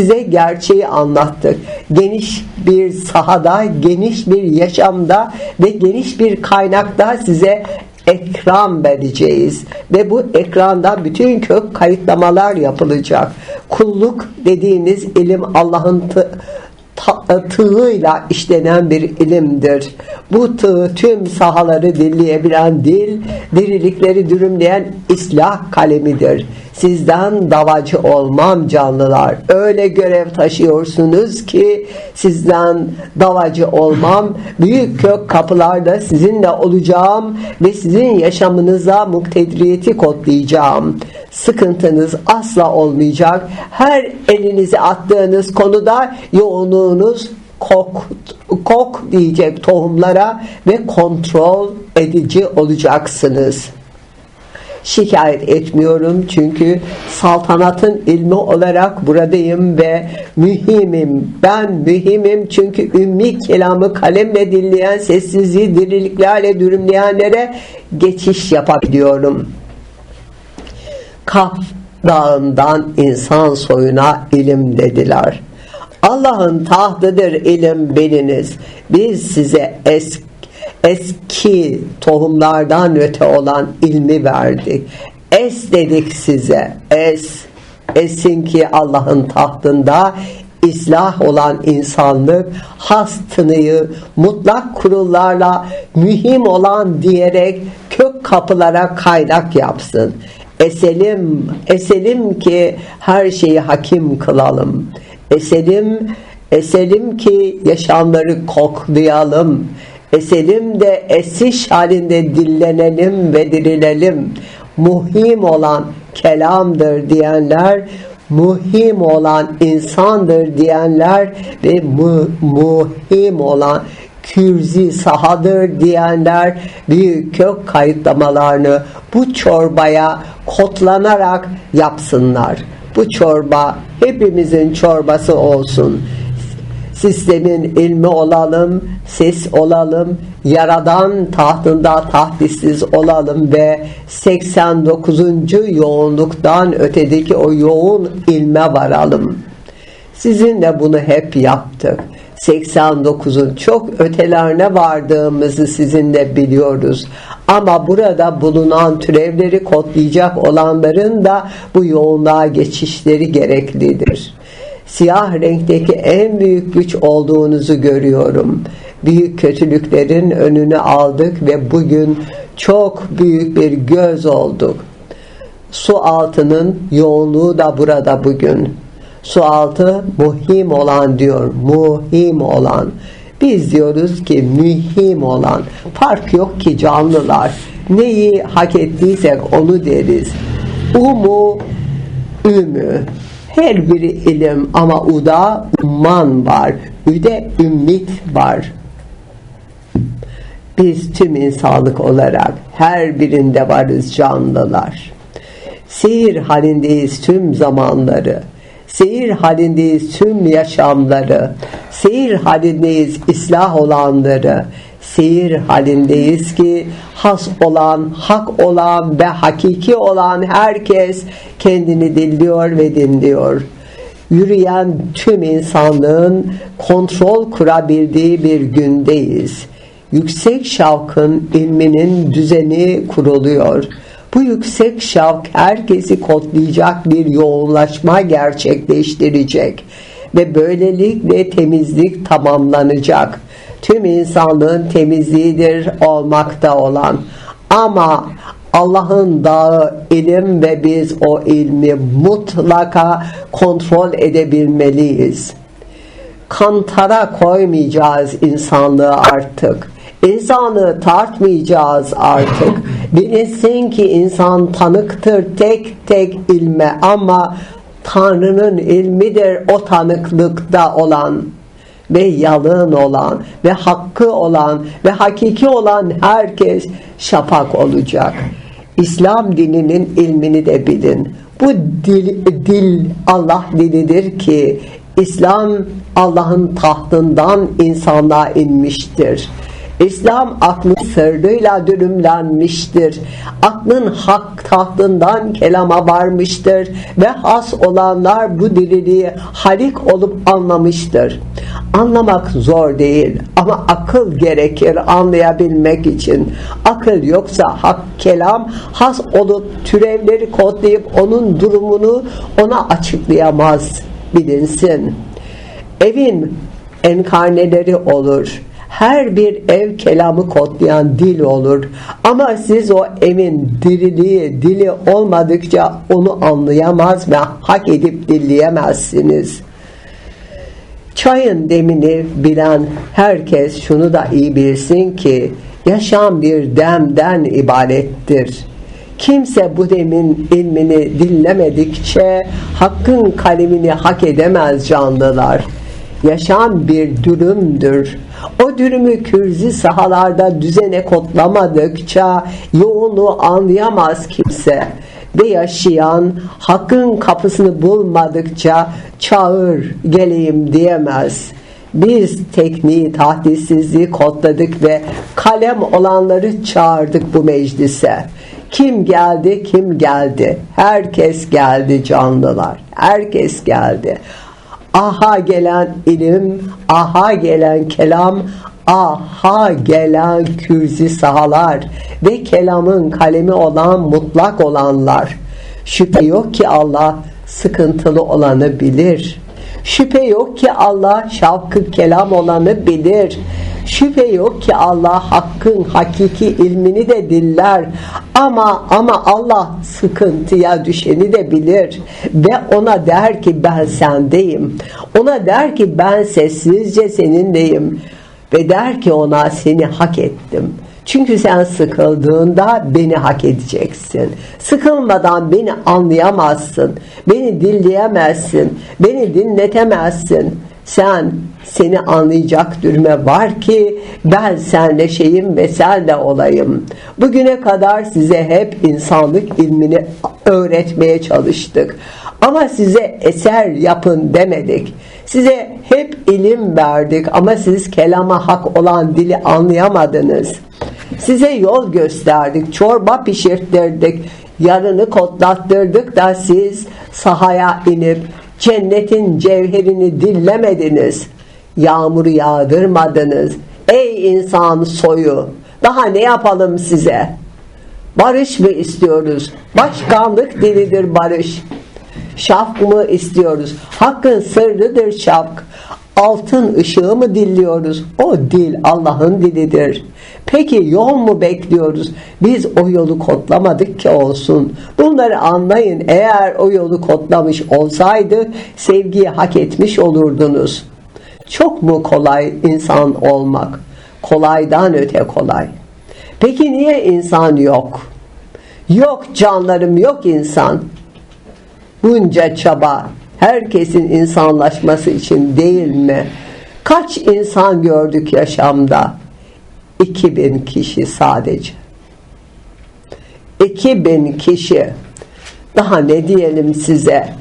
size gerçeği anlattık. Geniş bir sahada, geniş bir yaşamda ve geniş bir kaynakta size ekran vereceğiz ve bu ekranda bütün kök kayıtlamalar yapılacak. Kulluk dediğiniz ilim Allah'ın tığıyla işlenen bir ilimdir. Bu tığ tüm sahaları dilleyebilen dil, dirilikleri dürümleyen islah kalemidir. Sizden davacı olmam canlılar. Öyle görev taşıyorsunuz ki sizden davacı olmam. Büyük kök kapılarda sizinle olacağım ve sizin yaşamınıza muktedriyeti kodlayacağım. Sıkıntınız asla olmayacak. Her elinizi attığınız konuda yoğunluğunuz kok, kok diyecek tohumlara ve kontrol edici olacaksınız şikayet etmiyorum çünkü saltanatın ilmi olarak buradayım ve mühimim. Ben mühimim çünkü ümmi kelamı kalemle dinleyen sessizliği diriliklerle dürümleyenlere geçiş yapabiliyorum. Kaf dağından insan soyuna ilim dediler. Allah'ın tahtıdır ilim biliniz. Biz size eski eski tohumlardan öte olan ilmi verdik. Es dedik size. Es. Esin ki Allah'ın tahtında islah olan insanlık hastınıyı mutlak kurullarla mühim olan diyerek kök kapılara kaynak yapsın. Eselim, eselim ki her şeyi hakim kılalım. Eselim, eselim ki yaşamları koklayalım Eselim de esiş halinde dillenelim ve dirilelim. Muhim olan kelamdır diyenler, muhim olan insandır diyenler ve mu, muhim olan kürzi sahadır diyenler büyük kök kayıtlamalarını bu çorbaya kotlanarak yapsınlar. Bu çorba hepimizin çorbası olsun sistemin ilmi olalım, ses olalım, yaradan tahtında tahdissiz olalım ve 89. yoğunluktan ötedeki o yoğun ilme varalım. Sizinle bunu hep yaptık. 89'un çok ötelerine vardığımızı sizinle biliyoruz. Ama burada bulunan türevleri kodlayacak olanların da bu yoğunluğa geçişleri gereklidir siyah renkteki en büyük güç olduğunuzu görüyorum. Büyük kötülüklerin önünü aldık ve bugün çok büyük bir göz olduk. Su altının yoğunluğu da burada bugün. Su altı muhim olan diyor. Muhim olan. Biz diyoruz ki mühim olan. Fark yok ki canlılar. Neyi hak ettiysek onu deriz. Umu, ümü. Her biri ilim ama uda umman var. Üde ümmit var. Biz tüm insanlık olarak her birinde varız canlılar. Seyir halindeyiz tüm zamanları. Seyir halindeyiz tüm yaşamları. Seyir halindeyiz islah olanları seyir halindeyiz ki has olan, hak olan ve hakiki olan herkes kendini dinliyor ve dinliyor. Yürüyen tüm insanlığın kontrol kurabildiği bir gündeyiz. Yüksek şavkın ilminin düzeni kuruluyor. Bu yüksek şavk herkesi kodlayacak bir yoğunlaşma gerçekleştirecek ve böylelikle temizlik tamamlanacak tüm insanlığın temizliğidir olmakta olan. Ama Allah'ın dağı ilim ve biz o ilmi mutlaka kontrol edebilmeliyiz. Kantara koymayacağız insanlığı artık. İnsanı tartmayacağız artık. Bilinsin ki insan tanıktır tek tek ilme ama Tanrı'nın ilmidir o tanıklıkta olan ve yalın olan ve hakkı olan ve hakiki olan herkes şafak olacak. İslam dininin ilmini de bilin. Bu dil, dil Allah dilidir ki İslam Allah'ın tahtından insanlığa inmiştir. İslam aklın sırrıyla dürümlenmiştir. Aklın hak tahtından kelama varmıştır ve has olanlar bu diriliği halik olup anlamıştır. Anlamak zor değil ama akıl gerekir anlayabilmek için. Akıl yoksa hak kelam has olup türevleri kodlayıp onun durumunu ona açıklayamaz bilinsin. Evin enkarneleri olur. Her bir ev kelamı kodlayan dil olur. Ama siz o evin diriliği, dili olmadıkça onu anlayamaz ve hak edip dinleyemezsiniz. Çayın demini bilen herkes şunu da iyi bilsin ki yaşam bir demden ibarettir. Kimse bu demin ilmini dinlemedikçe hakkın kalemini hak edemez canlılar. Yaşam bir dürümdür. O dürümü kürzi sahalarda düzene kodlamadıkça yoğunluğu anlayamaz kimse. Ve yaşayan hakkın kapısını bulmadıkça çağır geleyim diyemez. Biz tekniği tahdissizliği kodladık ve kalem olanları çağırdık bu meclise. Kim geldi kim geldi herkes geldi canlılar herkes geldi aha gelen ilim aha gelen kelam aha gelen kürzi sahalar ve kelamın kalemi olan mutlak olanlar. Şüphe yok ki Allah sıkıntılı olanı bilir. Şüphe yok ki Allah şavkı kelam olanı bilir. Şüphe yok ki Allah hakkın hakiki ilmini de diller ama ama Allah sıkıntıya düşeni de bilir ve ona der ki ben sendeyim ona der ki ben sessizce seninleyim ve der ki ona seni hak ettim çünkü sen sıkıldığında beni hak edeceksin. Sıkılmadan beni anlayamazsın. Beni dinleyemezsin. Beni dinletemezsin. Sen seni anlayacak dürme var ki ben senle şeyim ve sen de olayım. Bugüne kadar size hep insanlık ilmini öğretmeye çalıştık. Ama size eser yapın demedik. Size hep ilim verdik ama siz kelama hak olan dili anlayamadınız. Size yol gösterdik, çorba pişirttirdik, yarını kotlattırdık da siz sahaya inip cennetin cevherini dillemediniz. Yağmuru yağdırmadınız. Ey insan soyu, daha ne yapalım size? Barış mı istiyoruz? Başkanlık dilidir barış. Şafk mı istiyoruz? Hakkın sırrıdır şafk. Altın ışığı mı dilliyoruz? O dil Allah'ın dilidir. Peki yol mu bekliyoruz? Biz o yolu kodlamadık ki olsun. Bunları anlayın. Eğer o yolu kodlamış olsaydı sevgiyi hak etmiş olurdunuz. Çok mu kolay insan olmak? Kolaydan öte kolay. Peki niye insan yok? Yok canlarım yok insan. Bunca çaba herkesin insanlaşması için değil mi? Kaç insan gördük yaşamda? 2000 kişi sadece. 2000 kişi. Daha ne diyelim size?